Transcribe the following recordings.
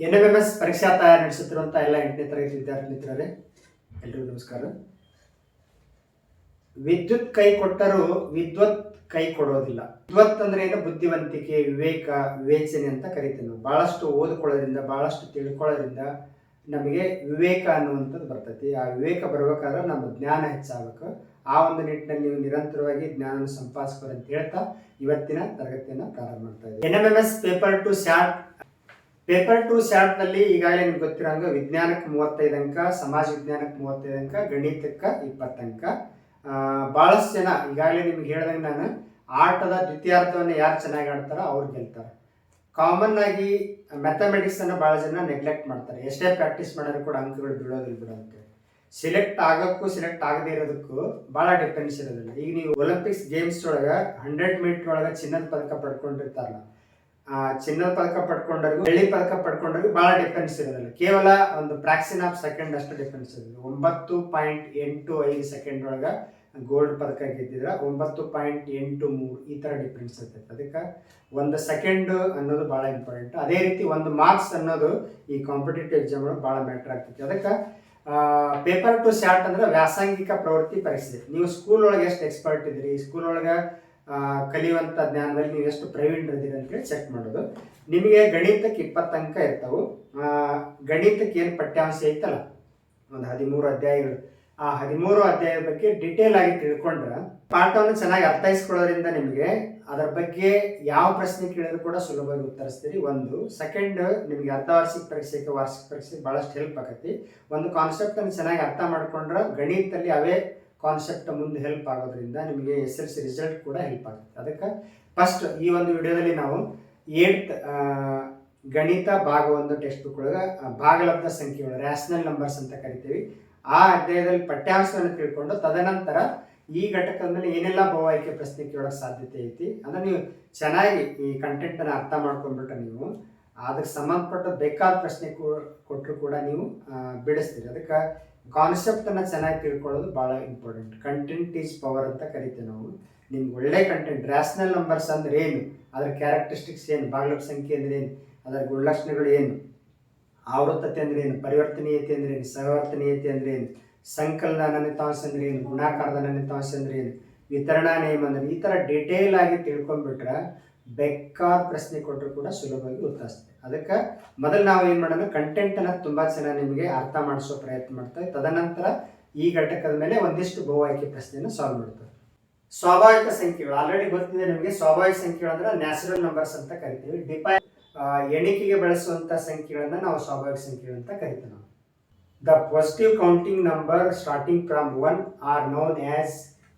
N M M S ಪರೀಕ್ಷಾ ತಯಾರಿ ನಡೆಸುತ್ತಿರುವಂಥ ಎಲ್ಲ ಎಂಟನೇ ತರಗತಿ ವಿದ್ಯಾರ್ಥಿ ಮಿತ್ರರೇ ಎಲ್ರಿಗೂ ನಮಸ್ಕಾರ. ವಿದ್ಯುತ್ ಕೈ ಕೊಟ್ಟರೂ ವಿದ್ವತ್ ಕೈ ಕೊಡೋದಿಲ್ಲ. ವಿದ್ವತ್ ಅಂದ್ರೆ ಏನು? ಬುದ್ಧಿವಂತಿಕೆ, ವಿವೇಕ, ವಿವೇಚನೆ ಅಂತ ಕರಿತೀವಿ ನಾವು. ಬಹಳಷ್ಟು ಓದ್ಕೊಳ್ಳೋದ್ರಿಂದ, ಬಹಳಷ್ಟು ತಿಳ್ಕೊಳ್ಳೋದ್ರಿಂದ ನಮಗೆ ವಿವೇಕ ಅನ್ನುವಂಥದ್ದು ಬರ್ತೈತಿ. ಆ ವಿವೇಕ ಬರಬೇಕಾದ್ರೆ ನಮ್ಮ ಜ್ಞಾನ ಹೆಚ್ಚಾಗಬೇಕು. ಆ ಒಂದು ನಿಟ್ಟಿನಲ್ಲಿ ನೀವು ನಿರಂತರವಾಗಿ ಜ್ಞಾನ ಸಂಪಾದಿಸ್ಬೋದು ಅಂತ ಹೇಳ್ತಾ ಇವತ್ತಿನ ತರಗತಿಯನ್ನು ಪ್ರಾರಂಭ ಮಾಡ್ತಾ ಇದ್ದೀವಿ. N M M S paper two short paper two ಶಾರ್ಟ್ನಲ್ಲಿ ಈಗಾಗಲೇ ನಿಮ್ಗೆ ಗೊತ್ತಿರೋಂಗೆ ವಿಜ್ಞಾನಕ್ಕೆ ಮೂವತ್ತೈದು ಅಂಕ ಸಮಾಜ ವಿಜ್ಞಾನಕ್ಕೆ ಮೂವತ್ತೈದು ಅಂಕ ಗಣಿತಕ್ಕೆ ಇಪ್ಪತ್ತು ಅಂಕ. ಆ, ಬಹಳಷ್ಟು ಜನ ಈಗಾಗಲೇ ನಿಮ್ಗೆ ಹೇಳ್ದಂಗೆ ನಾನು ಆಟದ ದ್ವಿತೀಯಾರ್ಥವನ್ನು ಯಾರು ಚೆನ್ನಾಗಿ ಆಡ್ತಾರೋ ಅವ್ರು ಗೆಲ್ತಾರೆ. ಕಾಮನ್ ಆಗಿ ಮ್ಯಾಥಮೆಟಿಕ್ಸ್ ಅನ್ನು ಬಹಳ ಜನ ನೆಗ್ಲೆಕ್ಟ್ ಮಾಡ್ತಾರೆ. ಎಷ್ಟೇ ಪ್ರಾಕ್ಟೀಸ್ ಮಾಡಿದ್ರು ಕೂಡ ಅಂಕಗಳು ಬೀಳೋದಿಲ್ಲ ಬಿಡೋ ಅಂತ ಸೆಲೆಕ್ಟ್ ಆಗೋಕ್ಕೂ ಸೆಲೆಕ್ಟ್ ಆಗದೇ ಇರೋದಕ್ಕೂ ಭಾಳ ಡಿಫ್ರೆನ್ಸ್ ಇರೋದಿಲ್ಲ. ಈಗ ನೀವು ಒಲಿಂಪಿಕ್ಸ್ ಗೇಮ್ಸ್ ಒಳಗೆ ಹಂಡ್ರೆಡ್ ಮೀಟರ್ ಒಳಗೆ ಚಿನ್ನದ ಪದಕ ಪಡ್ಕೊಂಡಿರ್ತಾರಲ್ಲ ಚಿನ್ನದ ಪದಕ ಪಡ್ಕೊಂಡವ್ರಿಗೂ ಬೆಳ್ಳಿ ಪದಕ ಪಡ್ಕೊಂಡವ್ರಿಗೂ ಬಹಳ ಡಿಫ್ರೆನ್ಸ್ ಇರೋದಿಲ್ಲ ಕೇವಲ ಒಂದು ಪ್ರಾಕ್ಸಿನ್ ಆಫ್ ಸೆಕೆಂಡ್ ಅಷ್ಟು ಡಿಫ್ರೆನ್ಸ್ ಇರೋದು ಒಂಬತ್ತು ಪಾಯಿಂಟ್ ಎಂಟು ಐದು ಸೆಕೆಂಡ್ ಒಳಗೆ ಗೋಲ್ಡ್ ಪದಕ ಗೆದ್ದಿದ್ರೆ ಒಂಬತ್ತು ಪಾಯಿಂಟ್ ಎಂಟು ಮೂರು ಈ ಥರ ಡಿಫ್ರೆನ್ಸ್ ಇರ್ತೈತೆ. ಅದಕ್ಕೆ ಒಂದು ಸೆಕೆಂಡ್ ಅನ್ನೋದು ಭಾಳ ಇಂಪಾರ್ಟೆಂಟ್ ಅದೇ ರೀತಿ ಒಂದು ಮಾರ್ಕ್ಸ್ ಅನ್ನೋದು ಈ ಕಾಂಪಿಟೇಟಿವ್ ಎಕ್ಸಾಮ್ ಭಾಳ ಮ್ಯಾಟ್ರ್ ಆಗ್ತೈತಿ. ಅದಕ್ಕೆ ಪೇಪರ್ ಟು ಶಾರ್ಟ್ ಅಂದ್ರೆ ವ್ಯಾಸಂಗಿಕ ಪ್ರವೃತ್ತಿ ಪರೀಕ್ಷೆ ನೀವು ಸ್ಕೂಲ್ ಒಳಗೆ ಎಷ್ಟು ಎಕ್ಸ್ಪರ್ಟ್ ಇದ್ರಿ ಸ್ಕೂಲ್ ಒಳಗೆ ಆ, ಕಲಿಯುವಂಥ ಜ್ಞಾನದಲ್ಲಿ ನೀವು ಎಷ್ಟು ಪ್ರವೀಣರಿದ್ದೀರಿ ಅಂತೇಳಿ ಚೆಕ್ ಮಾಡೋದು. ನಿಮಗೆ ಗಣಿತಕ್ಕೆ ಇಪ್ಪತ್ತು ಅಂಕ ಇರ್ತಾವೆ. ಗಣಿತಕ್ಕೆ ಏನು ಪಠ್ಯಾಂಶ ಐತಲ್ಲ? ಒಂದು ಹದಿಮೂರು ಅಧ್ಯಾಯಗಳು. ಆ ಹದಿಮೂರು ಅಧ್ಯಾಯದ ಬಗ್ಗೆ ಡಿಟೇಲ್ ಆಗಿ ತಿಳ್ಕೊಂಡ್ರೆ ಪಾಠವನ್ನು ಚೆನ್ನಾಗಿ ಅರ್ಥೈಸ್ಕೊಳ್ಳೋದ್ರಿಂದ ನಿಮಗೆ ಅದರ ಬಗ್ಗೆ ಯಾವ ಪ್ರಶ್ನೆ ಕೇಳಿದ್ರು ಕೂಡ ಸುಲಭವಾಗಿ ಉತ್ತರಿಸ್ತೀರಿ. ಒಂದು ಸೆಕೆಂಡ್ ನಿಮಗೆ ಅರ್ಧ ವಾರ್ಷಿಕ ಪರೀಕ್ಷೆಗೆ ವಾರ್ಷಿಕ ಪರೀಕ್ಷೆಗೆ ಭಾಳಷ್ಟು ಹೆಲ್ಪ್ ಆಗತ್ತೆ ಒಂದು ಕಾನ್ಸೆಪ್ಟ್ ಅನ್ನು ಚೆನ್ನಾಗಿ ಅರ್ಥ ಮಾಡ್ಕೊಂಡ್ರೆ ಗಣಿತದಲ್ಲಿ ಅವೇ ಕಾನ್ಸೆಪ್ಟ್ ಮುಂದೆ ಹೆಲ್ಪ್ ಆಗೋದ್ರಿಂದ ನಿಮಗೆ ಎಸ್ ಎಲ್ ಸಿ ರಿಸಲ್ಟ್ ಕೂಡ ಹೆಲ್ಪ್ ಆಗುತ್ತೆ. ಅದಕ್ಕೆ ಫಸ್ಟ್ ಈ ಒಂದು ವಿಡಿಯೋದಲ್ಲಿ ನಾವು ಏಟ್ ಗಣಿತ ಭಾಗ ಒಂದು ಟೆಕ್ಸ್ಟ್ ಬುಕ್ ಒಳಗೆ ಭಾಗಲಬ್ಧ ಸಂಖ್ಯೆಗಳು ರ್ಯಾಷನಲ್ ನಂಬರ್ಸ್ ಅಂತ ಕರಿತೀವಿ. ಆ ಅಧ್ಯಾಯದಲ್ಲಿ ಪಠ್ಯಾಂಶವನ್ನು ತಿಳ್ಕೊಂಡು ತದನಂತರ ಈ ಘಟಕದಲ್ಲಿ ಏನೆಲ್ಲ ಬಹು ಆಯ್ಕೆ ಪ್ರಶ್ನೆ ಕೇಳೋಕೆ ಸಾಧ್ಯತೆ ಐತಿ ಅಂದ್ರೆ ನೀವು ಚೆನ್ನಾಗಿ ಈ ಕಂಟೆಂಟನ್ನು ಅರ್ಥ ಮಾಡ್ಕೊಂಡ್ಬಿಟ್ರೆ ನೀವು, ಅದಕ್ಕೆ ಸಂಬಂಧಪಟ್ಟ ಬೇಕಾದ ಪ್ರಶ್ನೆ ಕೊಟ್ಟರು ಕೂಡ ನೀವು ಬಿಡಿಸ್ತೀರಿ. ಅದಕ್ಕೆ ಕಾನ್ಸೆಪ್ಟನ್ನು ಚೆನ್ನಾಗಿ ತಿಳ್ಕೊಳ್ಳೋದು ಭಾಳ ಇಂಪಾರ್ಟೆಂಟ್ ಕಂಟೆಂಟ್ ಈಸ್ ಪವರ್ ಅಂತ ಕರಿತೀವಿ ನಾವು. ನಿಮ್ಗೆ ಒಳ್ಳೆ ಕಂಟೆಂಟ್ ರ್ಯಾಷನಲ್ ನಂಬರ್ಸ್ ಅಂದ್ರೆ ಏನು? ಅದರ ಕ್ಯಾರೆಕ್ಟರಿಸ್ಟಿಕ್ಸ್ ಏನು? ಭಾಗಲಭ ಸಂಖ್ಯೆ ಅಂದ್ರೆ ಏನು? ಅದರ ಗುಣಲಕ್ಷಣಗಳು ಏನು? ಆವೃತ್ತತೆ ಅಂದ್ರೆ ಏನು? ಪರಿವರ್ತನೀಯತೆ ಅಂದ್ರೆ ಏನು? ಸಹವರ್ತನೀಯತೆ ಅಂದ್ರೆ ಏನು? ಸಂಕಲನ ಅನನ್ಯತಾಂಶ ಅಂದ್ರೆ ಏನು? ಗುಣಾಕಾರದ ನನಿತಾಂಶ ಅಂದ್ರೆ ಏನು? ವಿತರಣಾ ನಿಯಮ ಅಂದ್ರೆ ಈ ಥರ ಡಿಟೇಲ್ ಆಗಿ ತಿಳ್ಕೊಂಡ್ಬಿಟ್ರೆ ಬೇಕಾದ ಪ್ರಶ್ನೆ ಕೊಟ್ಟರು ಕೂಡ ಸುಲಭವಾಗಿ ಉತ್ತರಿಸ್ತದೆ ಅದಕ್ಕೆ ಮೊದಲು ನಾವು ಏನು ಮಾಡೋಣ ಕಂಟೆಂಟನ್ನು ತುಂಬ ಚೆನ್ನಾಗಿ ನಿಮಗೆ ಅರ್ಥ ಮಾಡಿಸೋ ಪ್ರಯತ್ನ ಮಾಡ್ತೇವೆ ತದನಂತರ ಈ ಘಟಕದ ಮೇಲೆ ಒಂದಿಷ್ಟು ಬಹು ಆಯ್ಕೆ ಪ್ರಶ್ನೆಯನ್ನು ಸಾಲ್ವ್ ಮಾಡ್ತೇವೆ ಸ್ವಾಭಾವಿಕ ಸಂಖ್ಯೆಗಳು ಆಲ್ರೆಡಿ ಗೊತ್ತಿದೆ ನಿಮಗೆ, ಸ್ವಾಭಾವಿಕ ಸಂಖ್ಯೆಗಳು ಅಂದ್ರೆ ನ್ಯಾಚುರಲ್ ನಂಬರ್ಸ್ ಅಂತ ಕರಿತೀವಿ. ಡಿಪೈ ಎಣಿಕೆಗೆ ಬಳಸುವಂತ ಸಂಖ್ಯೆಗಳನ್ನು ನಾವು ಸ್ವಾಭಾವಿಕ ಸಂಖ್ಯೆಗಳು ಅಂತ ಕರಿತೀವಿ ನಾವು. The positive counting number starting from one are known as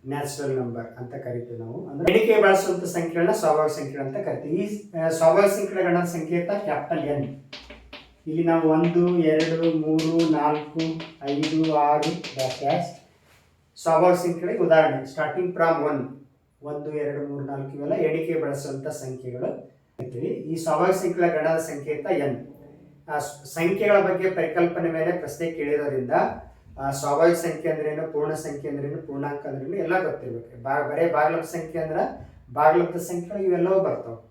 natural number ಅಂತ ಕರಿತೀವಿ ನಾವು. ಅಂದ್ರೆ ಎಣಿಕೆ ಬಳಸುವಂತ ಸಂಖ್ಯೆಗಳನ್ನ ಸ್ವಾಭಾವಿಕ ಸಂಖ್ಯೆ ಅಂತ ಕರಿತೀವಿ. ಈ ಸ್ವಾಭಾವಿಕ ಸಂಖ್ಯೆಗಳ ಸಂಕೇತ ಕ್ಯಾಪಿಟಲ್ ಎನ್. ಇಲ್ಲಿ ನಾವು ಒಂದು, ಎರಡು, ಮೂರು, ನಾಲ್ಕು, ಐದು, ಆರು ಸ್ವಾಭಾವಿಕ ಸಂಖ್ಯೆಗಳಿಗೆ ಉದಾಹರಣೆ ಸ್ಟಾರ್ಟಿಂಗ್ ಫ್ರಾಮ್ ಒನ್ ಒಂದು, ಎರಡು, ಮೂರು, ನಾಲ್ಕು ಇವೆಲ್ಲ ಎಣಿಕೆ ಬಳಸುವಂಥ ಸಂಖ್ಯೆಗಳು ಅಂತೀವಿ ಈ ಸ್ವಾಭಾವಿಕ ಸಂಖ್ಯೆಗಳ ಗಣದ ಸಂಕೇತ ಎನ್. ಸಂಖ್ಯೆಗಳ ಬಗ್ಗೆ ಪರಿಕಲ್ಪನೆ ಮೇಲೆ ಪ್ರಶ್ನೆ ಕೇಳಿರೋದ್ರಿಂದ ಸ್ವಾಭಾವಿಕ ಸಂಖ್ಯೆ ಅಂದ್ರೇನು ಪೂರ್ಣ ಸಂಖ್ಯೆ ಅಂದ್ರೇನು ಪೂರ್ಣಾಂಕ ಅಂದ್ರೇನು ಎಲ್ಲ ಗೊತ್ತಿರ್ಬೇಕು. ಬಾ, ಬರೇ ಬಾಗ್ಲಬ್ಧ ಸಂಖ್ಯೆ ಅಂದ್ರೆ ಬಾಗ್ಲಬ್ಧ ಸಂಖ್ಯೆ ಇವೆಲ್ಲವೂ ಬರ್ತಾವೆ.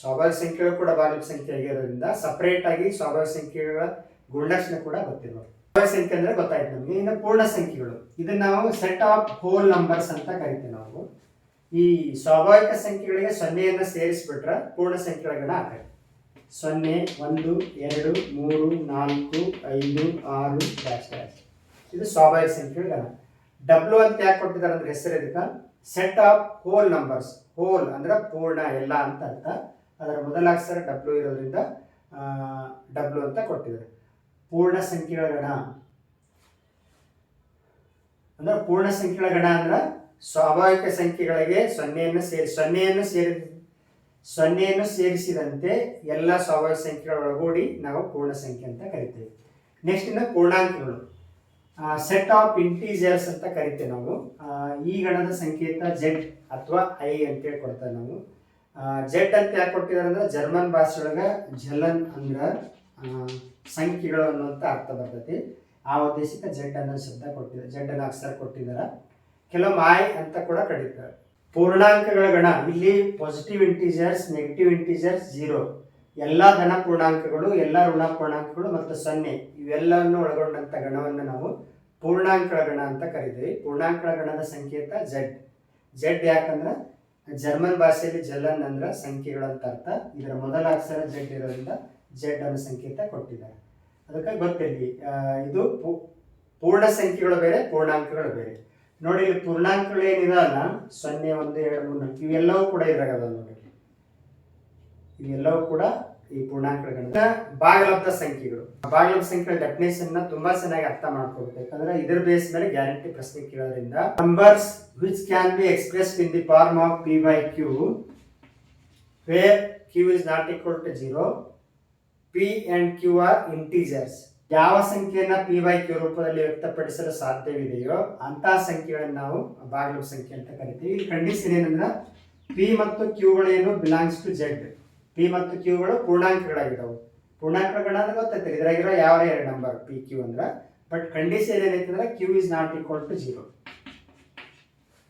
ಸ್ವಾಭಾವಿಕ ಸಂಖ್ಯೆಗಳು ಕೂಡ ಬಾಗ್ಲಬ್ಧ ಸಂಖ್ಯೆ ಆಗಿರೋದ್ರಿಂದ ಸಪರೇಟ್ ಆಗಿ ಸ್ವಾಭಾವಿಕ ಸಂಖ್ಯೆಗಳ ಗುಣಲಕ್ಷಣ ಕೂಡ ಗೊತ್ತಿರ್ಬೇಕು. ಸ್ವಾಭಾವಿಕ ಸಂಖ್ಯೆ ಅಂದ್ರೆ ಗೊತ್ತಾಯ್ತು ನಮಗೆ. ಇನ್ನು ಪೂರ್ಣ ಸಂಖ್ಯೆಗಳು. ಇದನ್ನ ನಾವು ಸೆಟ್ ಆಫ್ ಹೋಲ್ ನಂಬರ್ಸ್ ಅಂತ ಕರಿತೀವಿ ನಾವು. ಈ ಸ್ವಾಭಾವಿಕ ಸಂಖ್ಯೆಗಳಿಗೆ ಸೊನ್ನೆಯನ್ನು ಸೇರಿಸ್ಬಿಟ್ರೆ ಪೂರ್ಣ ಸಂಖ್ಯೆಗಳ ಗಣ ಆಗ್ತದೆ. ಸೊನ್ನೆ, ಒಂದು, ಎರಡು, ಮೂರು, ನಾಲ್ಕು, ಐದು, ಆರು ಡ್ಯಾಶ್ ಡ್ಯಾಶ್ ಇದು ಸ್ವಾಭಾವಿಕ ಸಂಖ್ಯೆಗಳ ಗಣ ಡಬ್ಲ್ಯೂ ಅಂತ ಯಾಕೆ ಕೊಟ್ಟಿದ್ದಾರೆ ಅಂದ್ರೆ ಹೆಸರು ಇದಕ್ಕೆ set of whole numbers whole ಅಂದ್ರೆ ಪೂರ್ಣ, ಎಲ್ಲ ಅಂತ ಅರ್ಥ. ಅದರ ಮೊದಲ ಅಕ್ಷರ ಡಬ್ಲ್ಯೂ ಇರೋದ್ರಿಂದ ಡಬ್ಲ್ಯೂ ಅಂತ ಕೊಟ್ಟಿದ್ದಾರೆ. ಪೂರ್ಣ ಸಂಖ್ಯೆಗಳ ಗಣ. ಅಂದ್ರೆ ಪೂರ್ಣ ಸಂಖ್ಯೆಗಳ ಗಣ ಅಂದ್ರೆ ಸ್ವಾಭಾವಿಕ ಸಂಖ್ಯೆಗಳಿಗೆ ಸೊನ್ನೆಯನ್ನು ಸೇರಿ ಸೊನ್ನೆಯನ್ನು ಸೇರಿ, ಸೊನ್ನೆಯನ್ನು ಸೇರಿಸಿದಂತೆ ಎಲ್ಲ ಸ್ವಾಭಾವಿಕ ಸಂಖ್ಯೆಗಳ ಒಳಗೂಡಿ ನಾವು ಪೂರ್ಣ ಸಂಖ್ಯೆ ಅಂತ ಕರಿತೇವೆ. ನೆಕ್ಸ್ಟ್ ಇನ್ನು ಪೂರ್ಣಾಂಕಗಳು. ಸೆಟ್ ಆಫ್ ಇಂಟೀಜರ್ಸ್ ಅಂತ ಕರಿತೇವೆ ನಾವು. ಈ ಗಣದ ಸಂಕೇತ ಜೆಡ್ ಅಥವಾ ಐ ಅಂತೇಳಿ ಕೊಡ್ತೇವೆ ನಾವು. ಜೆಡ್ ಅಂತ ಯಾಕೆ ಕೊಟ್ಟಿದ್ದಾರೆ ಅಂದ್ರೆ ಜರ್ಮನ್ ಭಾಷೆಯೊಳಗೆ ಜಲನ್ ಅಂದ್ರೆ ಸಂಖ್ಯೆಗಳು ಅನ್ನುವಂಥ ಅರ್ಥ ಬರ್ತೈತಿ. ಆ ಉದ್ದೇಶಕ್ಕೆ ಜೆಡ್ ಅನ್ನೋ ಶಬ್ದ ಕೊಟ್ಟಿದ್ದಾರೆ. ಜೆಡ್ ಅನ್ನೋ ಅಕ್ಷರ ಕೊಟ್ಟಿದ್ದಾರೆ. ಕೆಲವೊಮ್ಮೆ ಐ ಅಂತ ಕೂಡ ಕರೀತಾರೆ. ಪೂರ್ಣಾಂಕಗಳ ಗಣ, ಇಲ್ಲಿ positive integers negative integers zero ಎಲ್ಲ ಧನ ಪೂರ್ಣಾಂಕಗಳು, ಎಲ್ಲ ಋಣ ಪೂರ್ಣಾಂಕಗಳು ಮತ್ತು ಸೊನ್ನೆ. ಇವೆಲ್ಲವನ್ನು ಒಳಗೊಂಡಂತ ಗಣವನ್ನು ನಾವು ಪೂರ್ಣಾಂಕಳ ಗಣ ಅಂತ ಕರಿತೀವಿ. ಪೂರ್ಣಾಂಕಳ ಗಣದ ಸಂಕೇತ ಜೆಡ್ ಜೆಡ್ ಯಾಕಂದ್ರೆ ಜರ್ಮನ್ ಭಾಷೆಯಲ್ಲಿ ಜಲನ್ ಅಂದ್ರೆ ಸಂಖ್ಯೆಗಳು ಅಂತ ಅರ್ಥ. ಇದರ ಮೊದಲ ಅಕ್ಷರ ಜೆಡ್ ಇರೋದ್ರಿಂದ ಜೆಡ್ ಅನ್ನೋ ಸಂಕೇತ ಕೊಟ್ಟಿದ್ದಾರೆ. ಅದಕ್ಕೆ ಗೊತ್ತಿರಲಿ ಇದು ಪೂರ್ಣ ಸಂಖ್ಯೆಗಳು ಬೇರೆ, ಪೂರ್ಣಾಂಕಗಳು ಬೇರೆ. ನೋಡಿ, ಇಲ್ಲಿ ಪೂರ್ಣಾಂಕಗಳು ಏನಿದಲ್ಲ ಸೊನ್ನೆ, ಒಂದು, ಎರಡು, ಮೂರು, ನಾಲ್ಕು, ಇವೆಲ್ಲವೂ ಕೂಡ ಇದ್ರಾಗ ಅದಾವ ನೋಡಿ ಇವೆಲ್ಲವೂ ಕೂಡ ಈ ಪೂರ್ಣಾಂಕಗಳ ಭಾಗಲಬ್ಧ ಸಂಖ್ಯೆಗಳು. ಭಾಗಲಬ್ಧ ಸಂಖ್ಯೆಗಳ ಡೆಫಿನೇಷನ್ನ ತುಂಬಾ ಚೆನ್ನಾಗಿ ಅರ್ಥ ಮಾಡ್ಕೋಬೇಕು ಯಾಕಂದ್ರೆ ಇದರ ಬೇಸ್ ಮೇಲೆ ಗ್ಯಾರಂಟಿ ಪ್ರಶ್ನೆ ಕೇಳೋದ್ರಿಂದ numbers which can be express in the form of P by Q where Q is not equal to zero P and Q are integers ಯಾವ ಸಂಖ್ಯೆಯನ್ನ ಪಿ ಬೈ ಕ್ಯೂ ರೂಪದಲ್ಲಿ ವ್ಯಕ್ತಪಡಿಸಲು ಸಾಧ್ಯವಿದೆಯೋ ಅಂತ ಸಂಖ್ಯೆಗಳನ್ನು ನಾವು ಭಾಗಲಬ್ಧ ಸಂಖ್ಯೆ ಅಂತ ಕರಿತೀವಿ. ಈ ಕಂಡೀಷನ್ ಏನಂದ್ರೆ ಪಿ ಮತ್ತು ಕ್ಯೂಗಳೇನು ಬಿಲಾಂಗ್ಸ್ ಟು ಜೆಡ್ ಪಿ ಮತ್ತು ಕ್ಯೂಗಳು ಪೂರ್ಣಾಂಕಗಳಾಗಿದ್ದವು. ಪೂರ್ಣಾಂಕಗಳ ಗೊತ್ತೈತೆ ಇದ್ರಾಗಿರೋ ಯಾವ ಎರಡು ನಂಬರ್ ಪಿ ಕ್ಯೂ ಅಂದ್ರೆ. ಬಟ್ ಕಂಡೀಷನ್ ಏನೈತೆ ಅಂದ್ರೆ Q is not equal to zero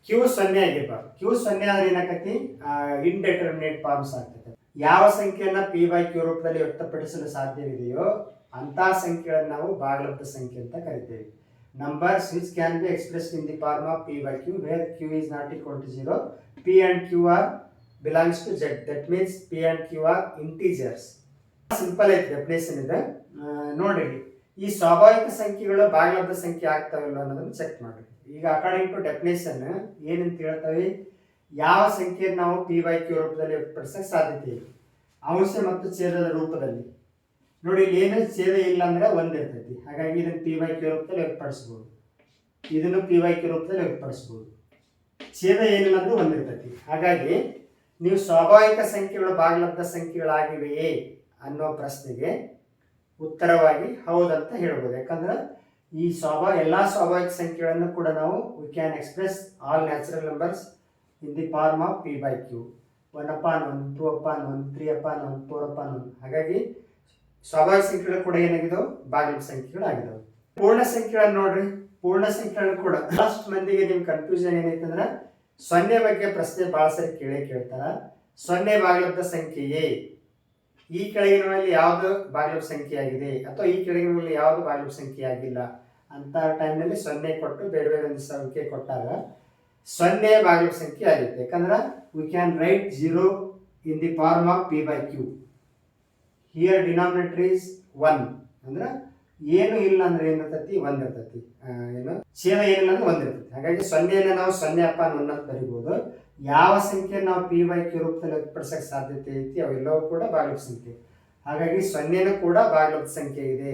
Q ಸೊನ್ನೆ ಆಗಿರ್ಬಾರ್ದು. ಕ್ಯೂ ಸೊನ್ನೆ ಆದ್ರೆ ಏನಾಕತಿ ಇನ್ಡೆಟರ್ಮಿನೇಟ್ ಫಾರ್ಮ್ಸ್ ಆಗ್ತದೆ ಯಾವ ಸಂಖ್ಯೆಯನ್ನ ಪಿ ಬೈ ಕ್ಯೂ ರೂಪದಲ್ಲಿ ವ್ಯಕ್ತಪಡಿಸಲು ಸಾಧ್ಯವಿದೆಯೋ ಅಂತಹ ಸಂಖ್ಯೆಗಳನ್ನು ನಾವು ಭಾಗಲಬ್ಧ ಸಂಖ್ಯೆ ಅಂತ ಕರಿತೇವೆ. Numbers which can be express in the form of P by Q where Q is not equal to zero P and Q are belongs to Z that means P and Q are integers simple ಐತಿ definition ಇದೆ. ನೋಡಿ ಈ ಸ್ವಾಭಾವಿಕ ಸಂಖ್ಯೆಗಳು ಭಾಗಲಬ್ಧ ಸಂಖ್ಯೆ ಆಗ್ತಾವಿಲ್ಲ ಅನ್ನೋದನ್ನು check ಮಾಡಿರಿ. ಈಗ ಅಕಾರ್ಡಿಂಗ್ ಟು ಡೆಫಿನೇಷನ್ ಏನಂತ ಹೇಳ್ತವೆ? ಯಾವ ಸಂಖ್ಯೆ ನಾವು ಪಿ ಬೈ ಕ್ಯೂ ರೂಪದಲ್ಲಿ ವ್ಯಕ್ತಪಡಿಸಕ್ಕೆ ಸಾಧ್ಯತೆ ಇದೆ? ಅಂಶ ಮತ್ತು ಛೇದದ ರೂಪದಲ್ಲಿ. ನೋಡಿ, ಇಲ್ಲಿ ಏನು ಛೇದ ಇಲ್ಲ ಅಂದ್ರೆ ಒಂದ್ ಇರ್ತೈತಿ. ಹಾಗಾಗಿ ಇದನ್ನು ಪಿ ಬೈ ಕ್ಯೂ ರೂಪದಲ್ಲಿ ವ್ಯಕ್ತಪಡಿಸ್ಬೋದು ಇದನ್ನು ಪಿ ಬೈ ಕ್ಯೂ ರೂಪದಲ್ಲಿ ವ್ಯಕ್ತಪಡಿಸ್ಬೋದು ಛೇದ ಏನಿಲ್ಲ ಅಂದ್ರೆ ಒಂದ್ ಇರ್ತೈತಿ. ಹಾಗಾಗಿ ನೀವು ಸ್ವಾಭಾವಿಕ ಸಂಖ್ಯೆಗಳು ಭಾಗಲಬ್ಧ ಸಂಖ್ಯೆಗಳಾಗಿವೆಯೇ ಅನ್ನೋ ಪ್ರಶ್ನೆಗೆ ಉತ್ತರವಾಗಿ ಹೌದಂತ ಹೇಳ್ಬೋದು. ಯಾಕಂದ್ರೆ ಈ ಸ್ವಾಭಾವ ಎಲ್ಲ ಸ್ವಾಭಾವಿಕ ಸಂಖ್ಯೆಗಳನ್ನು ಕೂಡ ನಾವು we can express all natural numbers in the form of P by Q one upon one two upon one three upon one four upon one ಹಾಗಾಗಿ ಸ್ವಾಭಾವಿಕ ಸಂಖ್ಯೆಗಳು ಕೂಡ ಏನಾಗಿದಾವೆ ಭಾಗಲಬ್ಧ ಸಂಖ್ಯೆಗಳು ಆಗಿದಾವೆ ಪೂರ್ಣ ಸಂಖ್ಯೆಗಳನ್ನು ನೋಡ್ರಿ. ಪೂರ್ಣ ಸಂಖ್ಯೆಗಳನ್ನು ಕೂಡ ಲಾಸ್ಟ್ ಮಂದಿಗೆ ನಿಮ್ ಕನ್ಫ್ಯೂಷನ್ ಏನೈತೆ ಅಂದ್ರೆ ಸೊನ್ನೆ ಬಗ್ಗೆ ಪ್ರಶ್ನೆ ಭಾಳ ಸರಿ ಕೇಳೇ ಕೇಳ್ತಾರ. ಸೊನ್ನೆ ಭಾಗಲಬ್ಧ ಸಂಖ್ಯೆಯೇ? ಈ ಕೆಳಗಿನಲ್ಲಿ ಯಾವುದು ಭಾಗಲಬ್ಧ ಸಂಖ್ಯೆ ಆಗಿದೆ ಅಥವಾ ಈ ಕೆಳಗಿನಲ್ಲಿ ಯಾವುದು ಭಾಗಲಬ್ಧ ಸಂಖ್ಯೆ ಆಗಿಲ್ಲ ಅಂತ ಟೈಮ್ನಲ್ಲಿ ಸೊನ್ನೆ ಕೊಟ್ಟು ಬೇರೆ ಬೇರೆ ಒಂದು ಸಂಖ್ಯೆ ಕೊಟ್ಟಾಗ ಸೊನ್ನೆ ಭಾಗಲಬ್ಧ ಸಂಖ್ಯೆ ಆಗುತ್ತೆ. ಯಾಕಂದ್ರೆ we can write zero in the form of P by Q here denominator is one ಅಂದ್ರೆ ಏನು ಇಲ್ಲ ಅಂದ್ರೆ ಏನಿರ್ತೈತಿ? ಒಂದಿರ್ತತಿ. ಏನು? ಛೇದ ಏನಿಲ್ಲ ಅಂದ್ರೆ ಒಂದಿರ್ತೈತಿ. ಹಾಗಾಗಿ ಸೊನ್ನೆಯನ್ನ ನಾವು ಸೊನ್ನೆ ಅಪ್ಪ ಅಂತ ಬರಿಬೋದು ಯಾವ ಸಂಖ್ಯೆ ನಾವು ಪಿ ವೈ ಕ್ಯೂ ರೂಪದಲ್ಲಿ ವ್ಯಕ್ತಪಡಿಸಕ್ಕೆ ಸಾಧ್ಯತೆ ಐತಿ? ಅವೆಲ್ಲವೂ ಕೂಡ ಭಾಗಲಬ್ಧ ಸಂಖ್ಯೆ. ಹಾಗಾಗಿ ಸೊನ್ನೆನೂ ಕೂಡ ಭಾಗಲಬ್ಧ ಸಂಖ್ಯೆ ಇದೆ.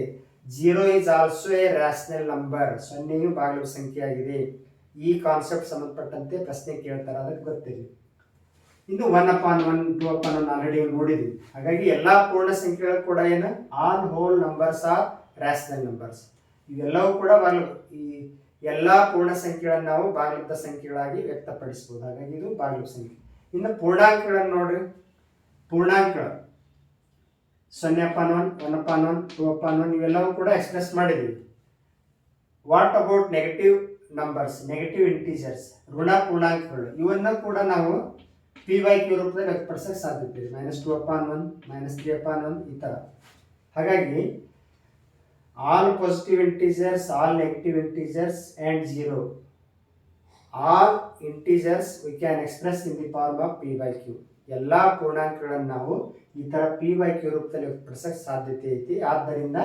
Zero is also a rational number ಸೊನ್ನೆಯು ಭಾಗಲಬ್ಧ ಸಂಖ್ಯೆ ಆಗಿದೆ. ಈ ಕಾನ್ಸೆಪ್ಟ್ ಸಂಬಂಧಪಟ್ಟಂತೆ ಪ್ರಶ್ನೆ ಕೇಳ್ತಾರೆ, ಅದಕ್ಕೆ ಗೊತ್ತಿರಲಿ. ಇನ್ನು one upon one two upon one already ನೋಡಿದ್ವಿ. ಹಾಗಾಗಿ ಎಲ್ಲಾ ಪೂರ್ಣ ಸಂಖ್ಯೆಗಳು ಕೂಡ ಏನು? All whole numbers are rational numbers ಇವೆಲ್ಲವೂ ಕೂಡ ಭಾಗ ಈ ಎಲ್ಲ ಪೂರ್ಣ ಸಂಖ್ಯೆಗಳನ್ನು ನಾವು ಭಾಗಲಬ್ಧ ಸಂಖ್ಯೆಗಳಾಗಿ ವ್ಯಕ್ತಪಡಿಸಬಹುದು ಹಾಗಾಗಿ ಇದು ಭಾಗಲಬ್ಧ ಸಂಖ್ಯೆ. ಇನ್ನು ಪೂರ್ಣಾಂಕಗಳನ್ನು ನೋಡ್ರಿ. ಪೂರ್ಣಾಂಕಗಳು. ಸೊನ್ನೆ upon one one upon one two upon one ಇವೆಲ್ಲವೂ ಕೂಡ ಎಕ್ಸ್ಪ್ರೆಸ್ ಮಾಡಿದ್ದೀವಿ. What about negative numbers negative integers ಋಣ ಪೂರ್ಣಾಂಕಗಳು. ಇವನ್ನ ಕೂಡ ನಾವು ಪಿ ವೈ ಕ್ಯೂ ರೂಪದಲ್ಲಿ ವ್ಯಕ್ತಪಡಿಸಕ್ಕೆ ಸಾಧ್ಯತೆ ಇದೆ. Minus two upon one minus three upon one ಈ ಥರ ಹಾಗಾಗಿ all positive integers all negative integers and zero all integers we can express in the form of p by q ಎಲ್ಲ ಪೂರ್ಣಾಂಕಗಳನ್ನು ನಾವು ಈ ಥರ ಪಿ ಬೈ ಕ್ಯೂ ರೂಪದಲ್ಲಿ ವ್ಯಕ್ತಪಡಿಸಕ್ಕೆ ಸಾಧ್ಯತೆ ಐತಿ. ಆದ್ದರಿಂದ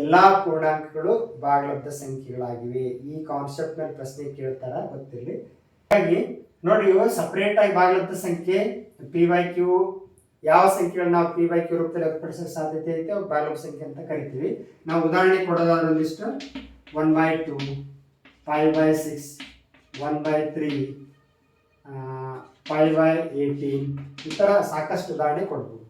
ಎಲ್ಲ ಪೂರ್ಣಾಂಕಗಳು ಭಾಗಲಬ್ಧ ಸಂಖ್ಯೆಗಳಾಗಿವೆ. ಈ ಕಾನ್ಸೆಪ್ಟ್ ಮೇಲೆ ಪ್ರಶ್ನೆ ಕೇಳ್ತಾರ ಗೊತ್ತಿರಲಿ. ಹಾಗಾಗಿ ನೋಡಿ ಇವು ಸಪರೇಟ್ ಆಗಿ ಭಾಗಲಬ್ಧ ಸಂಖ್ಯೆ ಪಿ ಬೈ ಕ್ಯೂ ಯಾವ ಸಂಖ್ಯೆಗಳನ್ನ ನಾವು ಪಿ ಬೈ ಕ್ಯೂ ರೂಪದಲ್ಲಿ ವ್ಯಕ್ತಪಡಿಸೋ ಸಾಧ್ಯತೆ ಐತೆ, ಅವು ಸಂಖ್ಯೆ ಅಂತ ಕರಿತೀವಿ. ನಾವು ಉದಾಹರಣೆ ಕೊಡೋದಾದ್ರೆ ಒಂದಿಷ್ಟು one by two five by six one by three five by eighteen ಈ ಥರ ಸಾಕಷ್ಟು ಉದಾಹರಣೆ ಕೊಡ್ಬೋದು.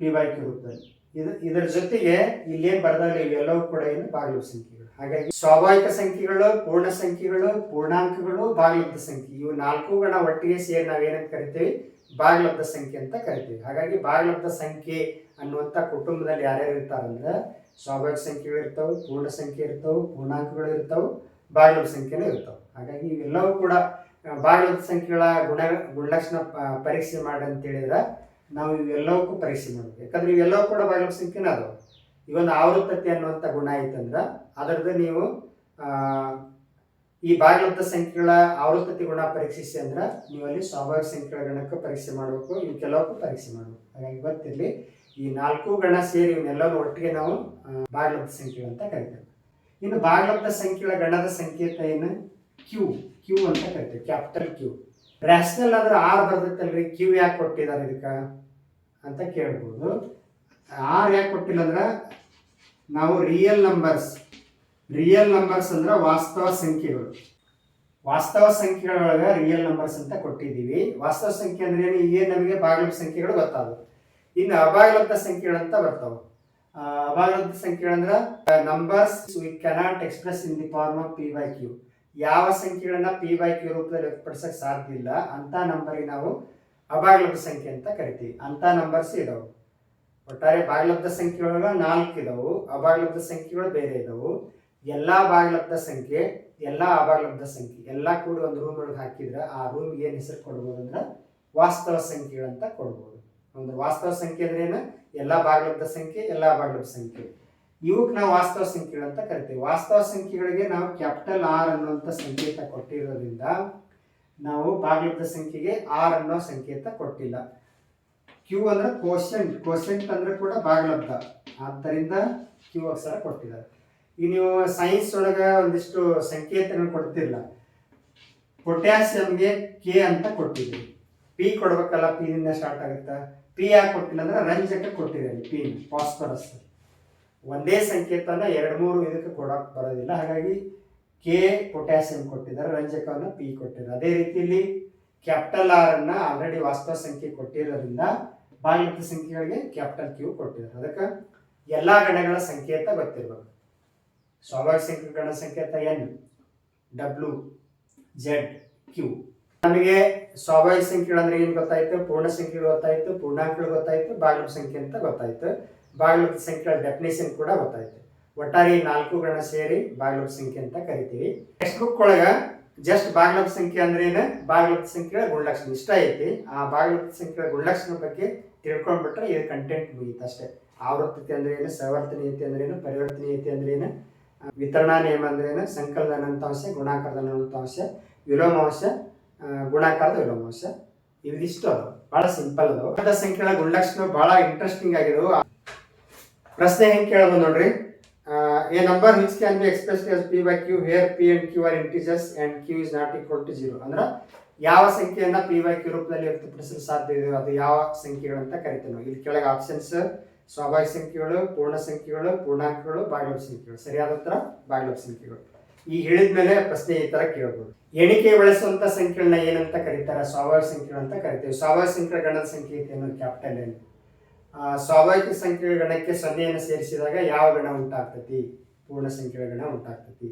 ಪಿ ಬೈ ಕ್ಯೂ ರೂಪದಲ್ಲಿ. ಇದು ಇದರ ಜೊತೆಗೆ ಇಲ್ಲೇನು ಬರ್ದಾಗಲ್ಲ ಎಲ್ಲವೂ ಕೂಡ ಏನು ಬಾಗಿಲು ಸಂಖ್ಯೆಗಳು. ಹಾಗಾಗಿ ಸ್ವಾಭಾವಿಕ ಸಂಖ್ಯೆಗಳು, ಪೂರ್ಣ ಸಂಖ್ಯೆಗಳು, ಪೂರ್ಣಾಂಕಗಳು ಭಾಗಲಬ್ಧ ಸಂಖ್ಯೆ. ಇವು ನಾಲ್ಕುಗಳ ಒಟ್ಟಿಗೆ ಸೇರಿ ನಾವೇನಂತ ಕರಿತೀವಿ? ಭಾಗಲಬ್ಧ ಸಂಖ್ಯೆ ಅಂತ ಕರಿತೀವಿ. ಹಾಗಾಗಿ ಭಾಗಲಬ್ಧ ಸಂಖ್ಯೆ ಅನ್ನುವಂಥ ಕುಟುಂಬದಲ್ಲಿ ಯಾರ್ಯಾರು ಇರ್ತಾರಂದ್ರೆ ಸ್ವಾಭಾವಿಕ ಸಂಖ್ಯೆಗಳು ಇರ್ತವೆ, ಪೂರ್ಣ ಸಂಖ್ಯೆ ಇರ್ತವೆ, ಪೂರ್ಣಾಂಕಗಳು ಇರ್ತವೆ, ಭಾಗಲಬ್ಧ ಸಂಖ್ಯೆನೂ ಇರ್ತವೆ. ಹಾಗಾಗಿ ಇವೆಲ್ಲವೂ ಕೂಡ ಬಾಗ್ಲಬ್ಧ ಸಂಖ್ಯೆಗಳ ಗುಣ, ಗುಣಲಕ್ಷಣ ಪರೀಕ್ಷೆ ಮಾಡಿ ಅಂತ ಹೇಳಿದ್ರೆ ನಾವು ಇವೆಲ್ಲವಕ್ಕೂ ಪರೀಕ್ಷೆ ಮಾಡಬೇಕು. ಯಾಕಂದ್ರೆ ಇವೆಲ್ಲವೂ ಕೂಡ ಭಾಗಲಬ್ಧ ಸಂಖ್ಯೆನೂ ಅದಾವೆ. ಒಂದು ಆವೃತ್ತತೆ ಅನ್ನುವಂಥ ಗುಣ ಐತಂದ್ರೆ ಅದರದ್ದು ನೀವು ಈ ಭಾಗಲಬ್ಧ ಸಂಖ್ಯೆಗಳ ಆವೃತ್ತತೆ ಗುಣ ಪರೀಕ್ಷಿಸಿ ಅಂದ್ರೆ ನೀವು ಅಲ್ಲಿ ಸ್ವಾಭಾವಿಕ ಸಂಖ್ಯೆಗಳ ಗಣಕ್ಕೆ ಪರೀಕ್ಷೆ ಮಾಡಬೇಕು ಇವು ಕೆಲವಕ್ಕೂ ಪರೀಕ್ಷೆ ಮಾಡಬೇಕು. ಹಾಗಾಗಿ ಗೊತ್ತಿರಲಿ, ಈ ನಾಲ್ಕು ಗಣ ಸೇರಿ ಇವನ್ನೆಲ್ಲರೂ ಒಟ್ಟಿಗೆ ನಾವು ಭಾಗಲಬ್ಧ ಅಂತ ಕರಿತೇವೆ. ಇನ್ನು ಭಾಗಲಬ್ಧ ಸಂಖ್ಯೆಗಳ ಗಣದ ಸಂಕೇತ ಏನು? ಕ್ಯೂ ಕ್ಯೂ ಅಂತ ಕರಿತೇವೆ, ಕ್ಯಾಪಿಟಲ್ ಕ್ಯೂ ರ್ಯಾಷನಲ್ ಆದ್ರೆ ಆರ್ ಬರ್ದೈತಲ್ರಿ ಕ್ಯೂ ಯಾಕೆ ಕೊಟ್ಟಿದ್ದಾರೆ ಇದಕ್ಕೆ? ಅಂತ ಕೇಳ್ಬೋದು. ಆರ್ ಯಾಕೆ ಕೊಟ್ಟಿಲ್ಲ ಅಂದ್ರೆ, ನಾವು ರಿಯಲ್ ನಂಬರ್ಸ್ ರಿಯಲ್ ನಂಬರ್ಸ್ ಅಂದ್ರೆ ವಾಸ್ತವ ಸಂಖ್ಯೆಗಳು. ವಾಸ್ತವ ಸಂಖ್ಯೆಗಳೊಳಗೆ ರಿಯಲ್ ನಂಬರ್ಸ್ ಅಂತ ಕೊಟ್ಟಿದ್ದೀವಿ. ವಾಸ್ತವ ಸಂಖ್ಯೆ ಅಂದ್ರೆ ಏನು? ಈಗ ನಮಗೆ ಭಾಗಲಬ್ಧ ಸಂಖ್ಯೆಗಳು ಗೊತ್ತಾದವು. ಇನ್ನು ಅಭಾಗಲಬ್ಧ ಸಂಖ್ಯೆಗಳಂತ ಬರ್ತಾವೆ. ಅಭಾಗಲಬ್ಧ ಸಂಖ್ಯೆಗಳಂದ್ರೆ numbers we cannot express in the form of p by q ಯಾವ ಸಂಖ್ಯೆಗಳನ್ನ ಪಿ ವೈ ಕ್ಯೂ ರೂಪದಲ್ಲಿ ವ್ಯಕ್ತಪಡಿಸಕ್ಕೆ ಸಾಧ್ಯ ಇಲ್ಲ. ಅಂತ ನಂಬರಿಗೆ ನಾವು ಅಭಾಗಲಬ್ಧ ಸಂಖ್ಯೆ ಅಂತ ಕರಿತೀವಿ. ಅಂತ ನಂಬರ್ಸ್ ಇದಾವೆ. ಒಟ್ಟಾರೆ ಭಾಗಲಬ್ಧ ಸಂಖ್ಯೆಯೊಳಗ ನಾಲ್ಕು ಇದಾವೆ. ಅಭಾಗಲಬ್ಧ ಸಂಖ್ಯೆಗಳು ಬೇರೆ ಇದಾವು. ಎಲ್ಲಾ ಭಾಗಲಬ್ಧ ಸಂಖ್ಯೆ, ಎಲ್ಲ ಅಭಾಗಲಬ್ಧ ಸಂಖ್ಯೆ, ಎಲ್ಲ ಕೂಡಿ ಒಂದು ರೂಮ್ ಒಳಗೆ ಹಾಕಿದ್ರೆ ಆ ರೂಮ್ಗೆ ಏನ್ ಹೆಸರು ಕೊಡ್ಬೋದು ಅಂದ್ರೆ ವಾಸ್ತವ ಸಂಖ್ಯೆಗಳಂತ ಕೊಡ್ಬೋದು. ಒಂದು ವಾಸ್ತವ ಸಂಖ್ಯೆ ಅಂದ್ರೆ ಏನು? ಎಲ್ಲ ಬಾಗಿಲಬ್ಧ ಸಂಖ್ಯೆ, ಎಲ್ಲ ಬಾಗಿಲಬ್ಧ ಸಂಖ್ಯೆ. ಇವಕ್ಕೆ ನಾವು ವಾಸ್ತವ ಸಂಖ್ಯೆಗಳು ಅಂತ ಕರಿತೀವಿ. ವಾಸ್ತವ ಸಂಖ್ಯೆಗಳಿಗೆ ನಾವು ಕ್ಯಾಪಿಟಲ್ ಆರ್ ಅನ್ನುವಂಥ ಸಂಕೇತ ಕೊಟ್ಟಿರೋದ್ರಿಂದ ನಾವು ಬಾಗಿಲಬ್ಧ ಸಂಖ್ಯೆಗೆ ಆರ್ ಅನ್ನೋ ಸಂಕೇತ ಕೊಟ್ಟಿಲ್ಲ. ಕ್ಯೂ ಅಂದ್ರೆ ಕೋಶೆಂಟ್ ಕೋಶೆಂಟ್ ಅಂದ್ರೆ ಕೂಡ ಭಾಗಲಬ್ಧ ಆದ್ದರಿಂದ ಕ್ಯೂ ಅಕ್ಷರ ಕೊಟ್ಟಿದ್ದಾರೆ. ಈಗ ನೀವು ಸೈನ್ಸ್ ಒಳಗೆ ಒಂದಿಷ್ಟು ಸಂಕೇತಗಳು ಕೊಡ್ತಿರಲ್ಲ ಪೊಟ್ಯಾಸಿಯಂಗೆ ಕೆ ಅಂತ ಕೊಟ್ಟಿದ್ದೀವಿ ಪಿ ಕೊಡ್ಬೇಕಲ್ಲ ಪಿ ನಿಂದ ಸ್ಟಾರ್ಟ್ ಆಗುತ್ತಾ? ಪಿ ಯಾಕೆ ಕೊಟ್ಟಿಲ್ಲ ಅಂದ್ರೆ ರಂಜಕ ಕೊಟ್ಟಿದ್ದಾರೆ ಪಿ ಫಾಸ್ಫರಸ್ ಒಂದೇ ಸಂಕೇತನ ಎರಡು ಮೂರು ಇದಕ್ಕೆ ಕೊಡೋಕೆ ಬರೋದಿಲ್ಲ. ಹಾಗಾಗಿ ಕೆ ಪೊಟ್ಯಾಸಿಯಂ ಕೊಟ್ಟಿದ್ದಾರೆ, ರಂಜಕವನ್ನು ಪಿ ಕೊಟ್ಟಿದ್ದಾರೆ. ಅದೇ ರೀತಿಯಲ್ಲಿ ಕ್ಯಾಪಿಟಲ್ ಆರ್ ಅನ್ನ ಆಲ್ರೆಡಿ ವಾಸ್ತವ ಸಂಖ್ಯೆ ಕೊಟ್ಟಿರೋದ್ರಿಂದ ಭಾಗಯುಕ್ತ ಸಂಖ್ಯೆಗಳಿಗೆ ಕ್ಯಾಪಿಟಲ್ ಕ್ಯೂ ಕೊಟ್ಟಿದ್ದಾರೆ. ಅದಕ್ಕೆ ಎಲ್ಲಾ ಗಣಗಳ ಸಂಕೇತ ಗೊತ್ತಿರಬೇಕು. ಸ್ವಾಭಾವಿಕ ಸಂಖ್ಯೆ ಗಣ ಸಂಕೇತ ಎನ್ ಡಬ್ಲ್ಯೂ ಜೆಡ್ ಕ್ಯೂ ನಮಗೆ ಸ್ವಾಭಾವಿಕ ಸಂಖ್ಯೆಗಳು ಅಂದ್ರೆ ಏನು ಗೊತ್ತಾಯ್ತು? ಪೂರ್ಣ ಸಂಖ್ಯೆಗಳು ಗೊತ್ತಾಯ್ತು, ಪೂರ್ಣಾಂಕಗಳು ಗೊತ್ತಾಯ್ತು, ಬಾಗಿಲು ಸಂಖ್ಯೆ ಅಂತ ಗೊತ್ತಾಯ್ತು. ಬಾಗಿಲು ಸಂಖ್ಯೆಗಳ ಡೆಫಿನೇಷನ್ ಕೂಡ ಗೊತ್ತಾಯ್ತು. ಒಟ್ಟಾರೆ ನಾಲ್ಕು ಗಣ ಸೇರಿ ಬಾಗಿಲು ಸಂಖ್ಯೆ ಅಂತ ಕರಿತೀವಿ. ಟೆಕ್ಸ್ಟ್ ಬುಕ್ ಒಳಗ ಜಸ್ಟ್ ಭಾಗಲಬ್ಧ ಸಂಖ್ಯೆ ಅಂದ್ರೆ ಏನು? ಭಾಗಲಬ್ಧ ಸಂಖ್ಯೆಗಳ ಗುಣಲಕ್ಷಣ. ಇಷ್ಟ ಐತಿ. ಆ ಭಾಗಲಬ್ಧ ಸಂಖ್ಯೆಗಳ ಗುಣಲಕ್ಷಣ ಬಗ್ಗೆ ತಿಳ್ಕೊಂಡ್ಬಿಟ್ರೆ ಇದು ಕಂಟೆಂಟ್ ಮುಗೀತು ಅಷ್ಟೇ. ಆವೃತ್ತತೆ ಅಂದ್ರೆ ಏನು? ಸವರ್ತನೀಯತೆ ಅಂದ್ರೆ ಏನು? ಪರಿವರ್ತನೀಯತೆ ಅಂದ್ರೆ ಏನು? ವಿತರಣಾ ನಿಯಮ ಅಂದ್ರೇನು? ಏನು ಸಂಕಲನದ ಅನಂತಾಂಶ, ಗುಣಾಕಾರದ ಅನಂತಾಂಶ, ವಿಲೋಮಾಂಶ ಗುಣಾಕಾರದ ವಿಲೋಮಾಂಶ. ಇವಿದಿಷ್ಟು ಅದು. ಬಹಳ ಸಿಂಪಲ್ ಅದು. ಅರ್ಧ ಸಂಖ್ಯೆಗಳ ಗುಣಲಕ್ಷಣ ಬಹಳ ಇಂಟ್ರೆಸ್ಟಿಂಗ್ ಆಗಿದವು. ಪ್ರಶ್ನೆ ಹೆಂಗೆ ಕೇಳಬಹುದು ನೋಡ್ರಿ. A number which can be express as p by q here p and q are integers and q is not equal to zero ಅಂದ್ರೆ ಯಾವ ಸಂಖ್ಯೆಯನ್ನ ಪಿ ಬೈ ಕ್ಯೂ ರೂಪದಲ್ಲಿ ವ್ಯಕ್ತಪಡಿಸಲು ಸಾಧ್ಯ ಇದೆಯೋ ಅದು ಯಾವ ಸಂಖ್ಯೆಗಳು ಅಂತ ಕರಿತೀವಿ ಇಲ್ಲಿ ಕೆಳಗೆ ಆಪ್ಷನ್ಸ್ ಸ್ವಾಭಾವಿಕ ಸಂಖ್ಯೆಗಳು, ಪೂರ್ಣ ಸಂಖ್ಯೆಗಳು, ಪೂರ್ಣಾಂಕಗಳು ಭಾಗಲಬ್ಧ ಸಂಖ್ಯೆಗಳು. ಸರಿಯಾದ ಉತ್ತರ ಭಾಗಲಬ್ಧ ಸಂಖ್ಯೆಗಳು. ಈ ಹೇಳಿದ ಮೇಲೆ ಪ್ರಶ್ನೆ ಈ ತರ ಕೇಳಬಹುದು ಎಣಿಕೆ ಬಳಸುವಂತ ಸಂಖ್ಯೆಗಳನ್ನ ಏನಂತ ಕರೀತಾರೆ? ಸ್ವಾಭಾವಿಕ ಸಂಖ್ಯೆಗಳು ಅಂತ ಕರಿತೀವಿ. ಸ್ವಾಭಾವಿಕ ಸಂಖ್ಯೆ ಗಣದ ಸಂಖ್ಯೆ ಐತೆ ಅನ್ನೋದು ಕ್ಯಾಪಿಟಲ್ ಏನು ಸ್ವಾಭಾವಿಕ ಸಂಖ್ಯೆಗಳ ಗಣಕ್ಕೆ ಸೊನ್ನೆಯನ್ನು ಸೇರಿಸಿದಾಗ ಯಾವ ಗಣ ಉಂಟಾಗ್ತತಿ? ಪೂರ್ಣ ಸಂಖ್ಯೆಗಳ ಗಣ ಉಂಟಾಗ್ತತಿ.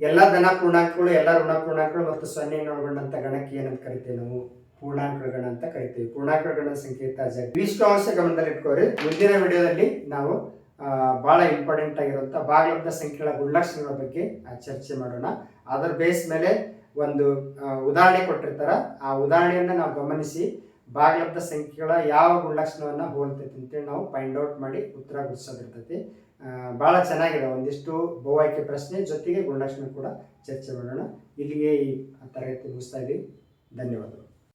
ಎಲ್ಲ ಧನ ಪೂರ್ಣಾಂಕಗಳು, ಎಲ್ಲ ಋಣ ಪೂರ್ಣಾಂಕಗಳು ಮತ್ತು ಸೊನ್ನೆಯನ್ನು ಒಳಗೊಂಡಂತ ಗಣಕ್ಕೆ ಏನಂತ ಕರಿತೇವೆ ನಾವು? ಪೂರ್ಣಾಂಕಗಳ ಅಂತ ಕರಿತೀವಿ. ಪೂರ್ಣಾಂಕಗಳ ಸಂಕೇತ ಜಡ್ ಇಷ್ಟು ಅಂಶ ಗಮನದಲ್ಲಿ ಇಟ್ಕೋರಿ ಮುಂದಿನ ವಿಡಿಯೋದಲ್ಲಿ ನಾವು ಬಹಳ ಇಂಪಾರ್ಟೆಂಟ್ ಆಗಿರುವಂತ ಭಾಗಲಬ್ಧ ಸಂಖ್ಯೆಗಳ ಗುಣಲಕ್ಷಣಗಳ ಬಗ್ಗೆ ಚರ್ಚೆ ಮಾಡೋಣ. ಅದರ ಬೇಸ್ ಮೇಲೆ ಒಂದು ಉದಾಹರಣೆ ಕೊಟ್ಟಿರ್ತಾರ. ಆ ಉದಾಹರಣೆಯನ್ನ ನಾವು ಗಮನಿಸಿ, ಭಾಗಲಬ್ಧ ಸಂಖ್ಯೆಗಳ ಯಾವ ಗುಣಲಕ್ಷಣವನ್ನ ಹೋಲ್ತೈತಿ ಅಂತೇಳಿ ನಾವು ಫೈಂಡ್ ಔಟ್ ಮಾಡಿ ಉತ್ತರ ಗುರುತಿಸೋದಿರ್ತೈತಿ ಭಾಳ ಚೆನ್ನಾಗಿದೆ. ಒಂದಿಷ್ಟು ಬಹು ಆಯ್ಕೆ ಪ್ರಶ್ನೆ ಜೊತೆಗೆ ಗುಣಲಕ್ಷಣ ಕೂಡ ಚರ್ಚೆ ಮಾಡೋಣ. ಇಲ್ಲಿಗೆ ಈ ತರಗತಿ ಮುಗಿಸ್ತಾ ಇದ್ದೀವಿ. ಧನ್ಯವಾದಗಳು.